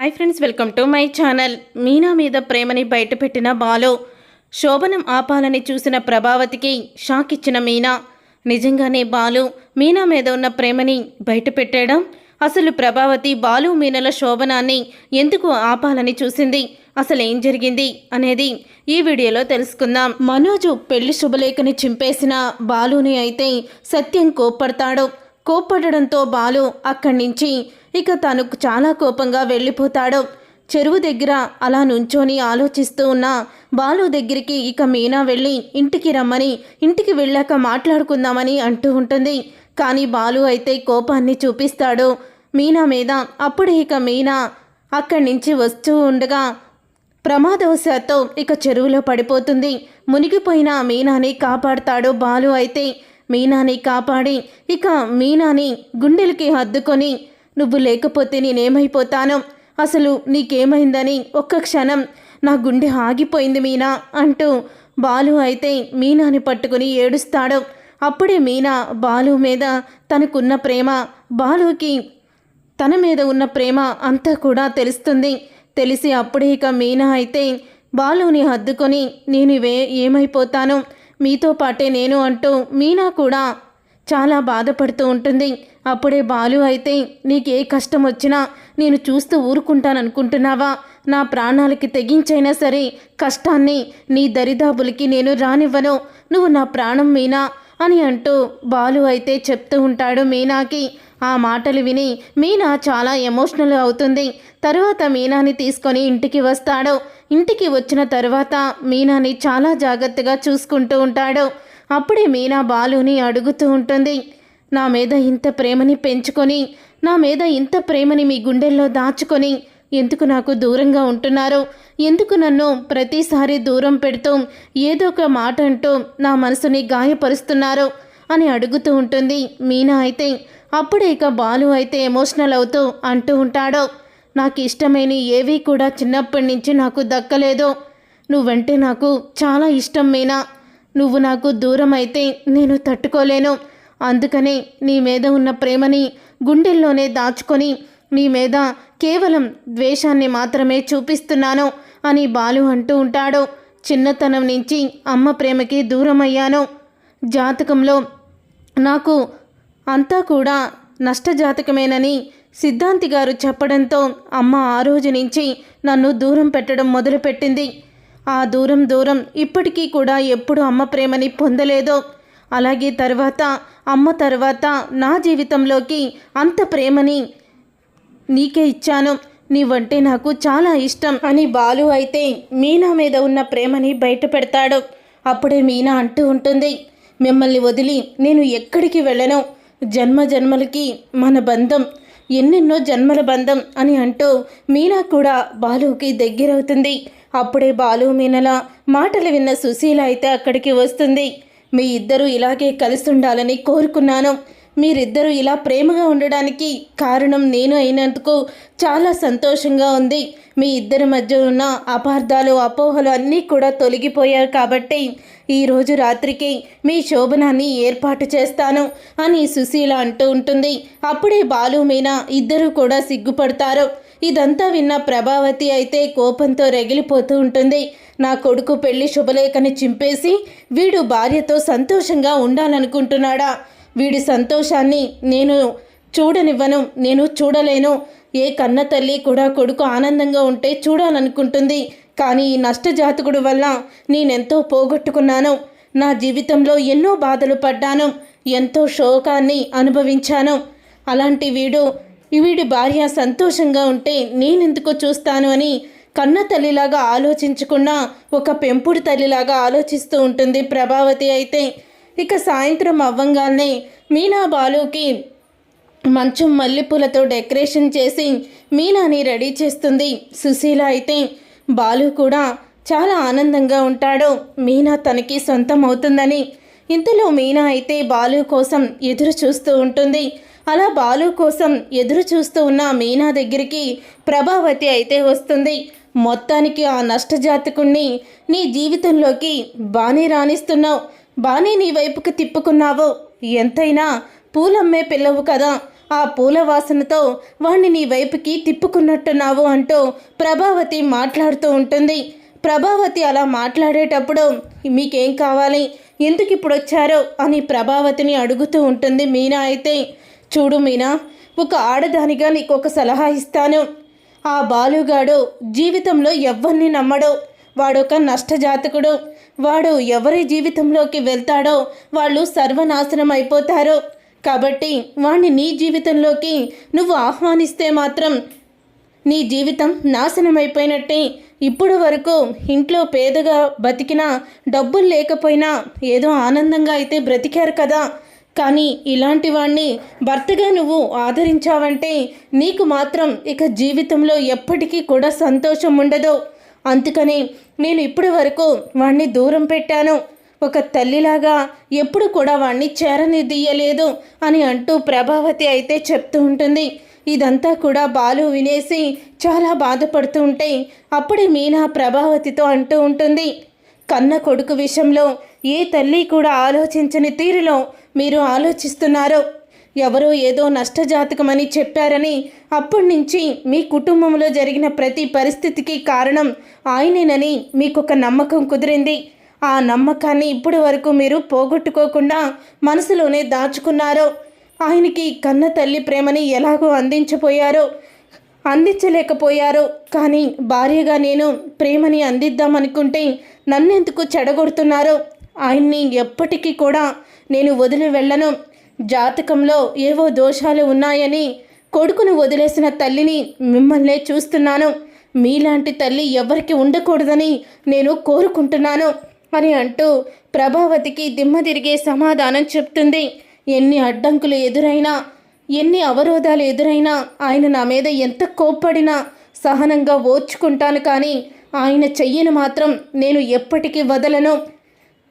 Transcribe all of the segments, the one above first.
Hi friends welcome to my channel Meena మీద ప్రేమని బయటపెట్టిన బాలు. శోభనం ఆపాలని చూసిన ప్రభావతికి షాక్ ఇచ్చిన మీనా. నిజంగానే బాలు మీనా మీద ఉన్న ప్రేమని బయటపెట్టడం అసలు ప్రభావతి బాలు మీనల శోభనాన్ని ఎందుకు ఆపాలని చూసింది? అసలు ఏం జరిగింది అనేది ఈ వీడియోలో తెలుసుకుందాం. మనోజు పెళ్ళి శుభలేఖని చింపేసిన బాలుని అయితే సత్యం కోప్పడతాడు. కోప్పడడంతో బాలు అక్కడి నుంచి ఇక తను చాలా కోపంగా వెళ్ళిపోతాడు. చెరువు దగ్గర అలా నుంచొని ఆలోచిస్తూ ఉన్న బాలు దగ్గరికి ఇక మీనా వెళ్ళి ఇంటికి రమ్మని ఇంటికి వెళ్ళాక మాట్లాడుకుందామని అంటూ ఉంటుంది. కానీ బాలు అయితే కోపాన్ని చూపిస్తాడు. మీనా మీద అప్పుడు ఇక మీనా అక్కడి నుంచి వస్తూ ఉండగా ప్రమాదవశాత్తు ఇక చెరువులో పడిపోతుంది. మునిగిపోయిన మీనాని కాపాడతాడు బాలు అయితే. మీనాని కాపాడి ఇక మీనాని గుండెలకి హద్దుకొని నువ్వు లేకపోతే నేనేమైపోతాను? అసలు నీకేమైందని ఒక్క క్షణం నా గుండె ఆగిపోయింది మీనా అంటూ బాలు అయితే మీనాని పట్టుకుని ఏడుస్తాడు. అప్పుడే మీనా బాలు మీద తనకున్న ప్రేమ బాలుకి తన మీద ఉన్న ప్రేమ అంతా కూడా తెలుస్తుంది. తెలిసి అప్పుడే ఇక మీనా అయితే బాలుని హద్దుకొని నేను వే ఏమైపోతాను? మీతో పాటే నేను అంటూ మీనా కూడా చాలా బాధపడుతూ ఉంటుంది. అప్పుడే బాలు అయితే నీకే కష్టం వచ్చినా నేను చూస్తూ ఊరుకుంటాననుకుంటున్నావా? నా ప్రాణాలకి తెగించైనా సరే కష్టాన్ని నీ దరిదాపులకి నేను రానివ్వను. నువ్వు నా ప్రాణం మీనా? అని అంటూ బాలు అయితే చెప్తూ ఉంటాడు మీనాకి. ఆ మాటలు విని మీనా చాలా ఎమోషనల్ అవుతుంది. తర్వాత మీనాని తీసుకొని ఇంటికి వస్తాడు. ఇంటికి వచ్చిన తర్వాత మీనాని చాలా జాగ్రత్తగా చూసుకుంటూ ఉంటాడు. అప్పుడే మీనా బాలుని అడుగుతూ ఉంటుంది. నా మీద ఇంత ప్రేమని పెంచుకొని నా మీద ఇంత ప్రేమని మీ గుండెల్లో దాచుకొని ఎందుకు నాకు దూరంగా ఉంటున్నారు? ఎందుకు నన్ను ప్రతిసారి దూరం పెడుతూ ఏదో ఒక మాట అంటూ నా మనసుని గాయపరుస్తున్నారు? అని అడుగుతూ ఉంటుంది మీనా అయితే. అప్పుడే ఇక బాలు అయితే ఎమోషనల్ అవుతూ అంటూ ఉంటాడో. నాకు ఇష్టమైన ఏవి కూడా చిన్నప్పటి నుంచి నాకు దక్కలేదు. నువ్వంటే నాకు చాలా ఇష్టం మీనా. నువ్వు నాకు దూరం అయితే నేను తట్టుకోలేను. అందుకనే నీ మీద ఉన్న ప్రేమని గుండెల్లోనే దాచుకొని నీ మీద కేవలం ద్వేషాన్ని మాత్రమే చూపిస్తున్నాను అని బాలు అంటూ ఉంటాడు. చిన్నతనం నుంచి అమ్మ ప్రేమకి దూరమయ్యాను. జాతకంలో నాకు అంతా కూడా నష్టజాతకమేనని సిద్ధాంతి గారు చెప్పడంతో అమ్మ ఆ రోజు నుంచి నన్ను దూరం పెట్టడం మొదలుపెట్టింది. ఆ దూరం దూరం ఇప్పటికీ కూడా ఎప్పుడు అమ్మ ప్రేమని పొందలేదో. అలాగే తర్వాత అమ్మ తర్వాత నా జీవితంలోకి అంత ప్రేమని నీకే ఇచ్చాను. నీవంటే నాకు చాలా ఇష్టం. అని బాలు అయితే మీనా మీద ఉన్న ప్రేమని బయట పెడతాడు. అప్పుడే మీనా అంటూ ఉంటుంది మిమ్మల్ని వదిలి నేను ఎక్కడికి వెళ్ళను? జన్మ జన్మలకి మన బంధం ఎన్నెన్నో జన్మల బంధం అని అంటూ మీనా కూడా బాలుకి దగ్గరవుతుంది. అప్పుడే బాలు మీనల మాటలు విన్న సుశీల అయితే అక్కడికి వస్తుంది. మీ ఇద్దరూ ఇలాగే కలిసి ఉండాలని కోరుకున్నాను. మీరిద్దరూ ఇలా ప్రేమగా ఉండడానికి కారణం నేను అయినందుకు చాలా సంతోషంగా ఉంది. మీ ఇద్దరి మధ్య ఉన్న అపార్థాలు అపోహలు అన్నీ కూడా తొలగిపోయారు కాబట్టి ఈరోజు రాత్రికి మీ శోభనాన్ని ఏర్పాటు చేస్తాను అని సుశీల అంటూ ఉంటుంది. అప్పుడే బాలు మీనా ఇద్దరూ కూడా సిగ్గుపడతారు. ఇదంతా విన్న ప్రభావతి అయితే కోపంతో రగిలిపోతూ ఉంటుంది. నా కొడుకు పెళ్ళి శుభలేఖని చింపేసి వీడు భార్యతో సంతోషంగా ఉండాలనుకుంటున్నాడా? వీడి సంతోషాన్ని నేను చూడనివ్వను నేను చూడలేను. ఏ కన్న తల్లి కూడా కొడుకు ఆనందంగా ఉంటే చూడాలనుకుంటుంది. కానీ ఈ నష్టజాతకుడు వల్ల నేనెంతో పోగొట్టుకున్నాను. నా జీవితంలో ఎన్నో బాధలు పడ్డాను ఎంతో శోకాన్ని అనుభవించాను. అలాంటి వీడు వీడి భార్య సంతోషంగా ఉంటే నేనెందుకు చూస్తాను అని కన్న తల్లిలాగా ఆలోచించకుండా ఒక పెంపుడు తల్లిలాగా ఆలోచిస్తూ ఉంటుంది ప్రభావతి అయితే. ఇక సాయంత్రం అవ్వంగానే మీనా బాలుకి మంచం మల్లెపూలతో డెకరేషన్ చేసి మీనాని రెడీ చేస్తుంది. సుశీల అయితే బాలు కూడా చాలా ఆనందంగా ఉంటాడు. మీనా తనకి సొంతం అవుతుందని. ఇంతలో మీనా అయితే బాలు కోసం ఎదురు చూస్తూ ఉంటుంది. అలా బాలు కోసం ఎదురు చూస్తూ ఉన్న మీనా దగ్గరికి ప్రభావతి అయితే వస్తుంది. మొత్తానికి ఆ నష్టజాతకుణ్ణి నీ జీవితంలోకి బానే రాణిస్తున్నావు. బానే నీ వైపుకి తిప్పుకున్నావు. ఎంతైనా పూలమ్మే పిల్లవు కదా. ఆ పూల వాసనతో వాణ్ణి నీ వైపుకి తిప్పుకున్నట్టున్నావు అంటూ ప్రభావతి మాట్లాడుతూ ఉంటుంది. ప్రభావతి అలా మాట్లాడేటప్పుడు మీకేం కావాలి? ఎందుకు ఇప్పుడు వచ్చారో అని ప్రభావతిని అడుగుతూ ఉంటుంది. మీనా అయితే చూడు మీనా ఒక ఆడదానిగా నీకు ఒక సలహా ఇస్తాను. ఆ బాలుగాడు జీవితంలో ఎవరిని నమ్మడు. వాడొక నష్టజాతకుడు. వాడు ఎవరి జీవితంలోకి వెళ్తాడో వాళ్ళు సర్వనాశనం అయిపోతారు కాబట్టి వాణ్ణి నీ జీవితంలోకి నువ్వు ఆహ్వానిస్తే మాత్రం నీ జీవితం నాశనమైపోయినట్టే. ఇప్పుడు వరకు ఇంట్లో పేదగా బతికినా డబ్బులు లేకపోయినా ఏదో ఆనందంగా అయితే బ్రతికారు కదా. కానీ ఇలాంటి వాణ్ణి భర్తగా నువ్వు ఆదరించావంటే నీకు మాత్రం ఇక జీవితంలో ఎప్పటికీ కూడా సంతోషం ఉండదు. అందుకని నేను ఇప్పటి వరకు వాణ్ణి దూరం పెట్టాను. ఒక తల్లిలాగా ఎప్పుడు కూడా వాణ్ణి చేరనిదీయలేదు అని అంటూ ప్రభావతి అయితే చెప్తూ ఉంటుంది. ఇదంతా కూడా బాలు వినేసి చాలా బాధపడుతూ ఉంటే అప్పుడే మీనా ప్రభావతితో అంటూ ఉంటుంది. కన్న కొడుకు విషయంలో ఏ తల్లి కూడా ఆలోచించని తీరులో మీరు ఆలోచిస్తున్నారు? ఎవరో ఏదో నష్టజాతకమని చెప్పారని అప్పటి నుంచి మీ కుటుంబంలో జరిగిన ప్రతి పరిస్థితికి కారణం ఆయనేనని మీకు ఒక నమ్మకం కుదిరింది. ఆ నమ్మకాన్ని ఇప్పటి వరకు మీరు పోగొట్టుకోకుండా మనసులోనే దాచుకున్నారు? ఆయనకి కన్న తల్లి ప్రేమని ఎలాగో అందించపోయారో అందించలేకపోయారు? కానీ భార్యగా నేను ప్రేమని అందిద్దామనుకుంటే నన్నెందుకు చెడగొడుతున్నారు? ఆయన్ని ఎప్పటికీ కూడా నేను వదిలి వెళ్ళను. జాతకంలో ఏవో దోషాలు ఉన్నాయని కొడుకును వదిలేసిన తల్లిని మిమ్మల్నే చూస్తున్నాను. మీలాంటి తల్లి ఎవరికి ఉండకూడదని నేను కోరుకుంటున్నాను అని అంటూ ప్రభావతికి దిమ్మ తిరిగే సమాధానం చెప్తుంది. ఎన్ని అడ్డంకులు ఎదురైనా ఎన్ని అవరోధాలు ఎదురైనా ఆయన నా మీద ఎంత కోప్పడినా సహనంగా ఓర్చుకుంటాను కానీ ఆయన చెయ్యను మాత్రం నేను ఎప్పటికీ వదలను.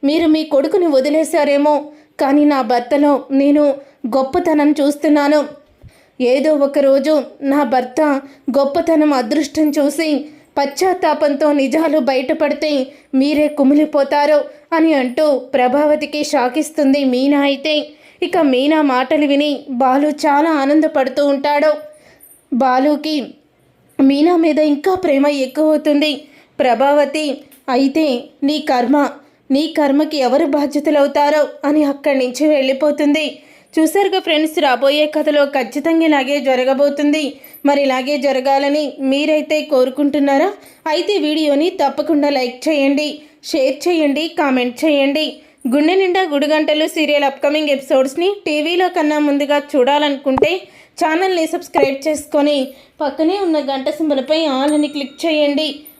మీరు మీ కొడుకుని వదిలేశారేమో కానీ నా భర్తలో నేను గొప్పతనం చూస్తున్నాను. ఏదో ఒకరోజు నా భర్త గొప్పతనం అదృష్టం చూసి పశ్చాత్తాపంతో నిజాలు బయటపడితే మీరే కుమిలిపోతారు అని అంటూ ప్రభావతికి షాకిస్తుంది మీనా అయితే. ఇక మీనా మాటలు విని బాలు చాలా ఆనందపడుతూ ఉంటాడు. బాలుకి మీనా మీద ఇంకా ప్రేమ ఎక్కువ అవుతుంది ప్రభావతి అయితే నీ కర్మ నీ కర్మకి ఎవరు బాధ్యతలవుతారో అని అక్కడి నుంచి వెళ్ళిపోతుంది. చూసారుగా ఫ్రెండ్స్ రాబోయే కథలో ఖచ్చితంగా ఇలాగే జరగబోతుంది. మరి ఇలాగే జరగాలని మీరైతే కోరుకుంటున్నారా? అయితే వీడియోని తప్పకుండా లైక్ చేయండి షేర్ చేయండి కామెంట్ చేయండి. గుండె నిండా గుడిగంటలు సీరియల్ అప్కమింగ్ ఎపిసోడ్స్ని టీవీలో కన్నా ముందుగా చూడాలనుకుంటే ఛానల్ని సబ్స్క్రైబ్ చేసుకొని పక్కనే ఉన్న గంట సింబలపై ఆల్ అని క్లిక్ చేయండి.